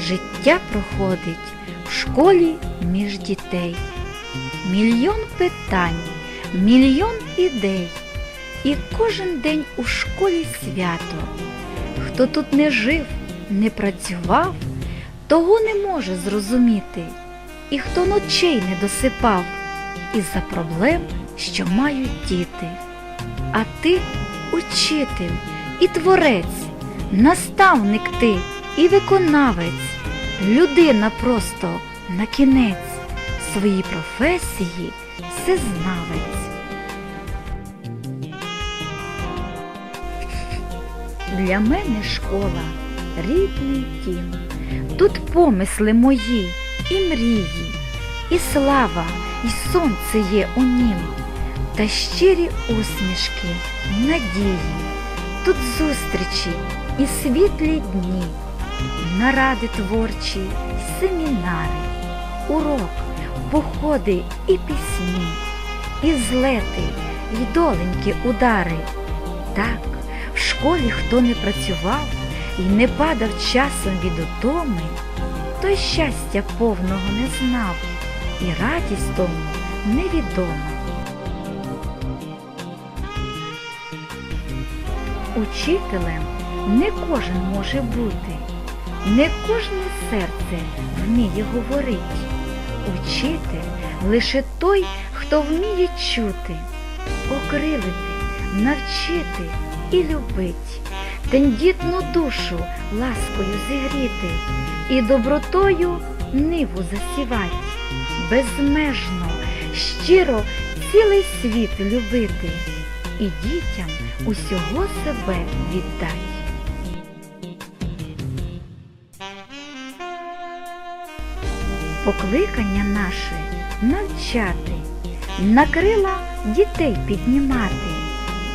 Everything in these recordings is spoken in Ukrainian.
Життя проходить в школі між дітей. Мільйон питань, мільйон ідей. І кожен день у школі свято. Хто тут не жив, не працював, того не може зрозуміти. І хто ночей не досипав із-за проблем, що мають діти. А ти учитель і творець, наставник ти і виконавець, людина просто на кінець своїй професії всезнавець. Для мене школа рідний дім. Тут помисли мої і мрії, і слава, і сонце є у нім, та щирі усмішки, надії. Тут зустрічі і світлі дні, наради творчі, семінари, урок, походи і пісні, і злети, й доленькі удари. Так, в школі хто не працював і не падав часом від утоми, той щастя повного не знав, і радість тому невідома. Учителем не кожен може бути, не кожне серце вміє говорить. Учитель лише той, хто вміє чути, окрилити, навчити і любить, тендітну душу ласкою зігріти і добротою ниву засівать, безмежно, щиро цілий світ любити. І дітям усього себе віддать. Покликання наше навчати, на крила дітей піднімати,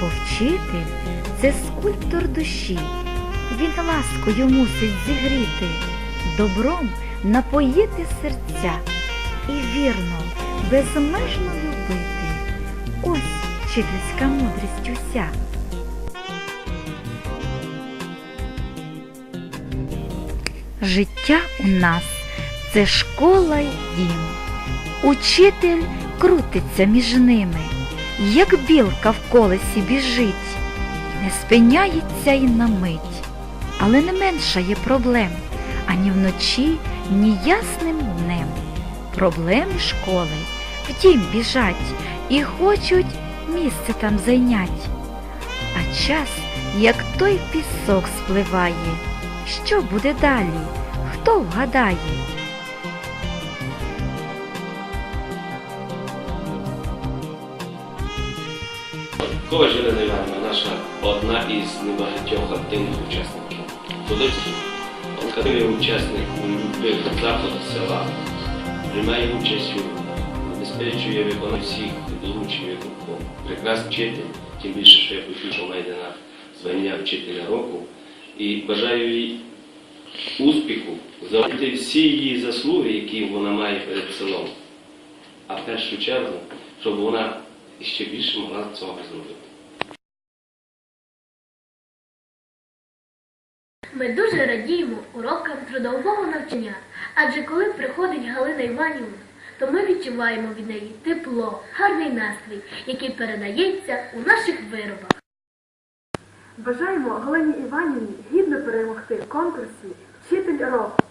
бо вчитель це скульптор душі, він ласкою мусить зігріти, добром напоїти серця і вірно, безмежно любити. Ось вчительська мудрість уся. Життя у нас це школа й дім. Учитель крутиться між ними, як білка в колесі біжить, не спиняється й на мить, але не менша є проблем ані вночі, ні ясним днем. Проблеми школи в дім біжать і хочуть місце там зайнять. А час, як той пісок спливає, що буде далі? Хто вгадає? Кова Жилина Івановна, наша одна із небагатьох активних учасників. Тодоцький активний учасник у любих заходах села, приймає участь у забезпечує виконання всіх доручень виконкому. Прекрасний вчитель, тим більше, що я почув, що на звання вчителя року. І бажаю їй успіху, завжди всі її заслуги, які вона має перед селом. А в першу чергу, щоб вона ще більше могла цього зробити. Ми дуже радіємо урокам трудового навчання, адже коли приходить Галина Іванівна, то ми відчуваємо від неї тепло, гарний настрій, який передається у наших виробах. Бажаємо Галині Іванівні гідно перемогти в конкурсі Вчитель року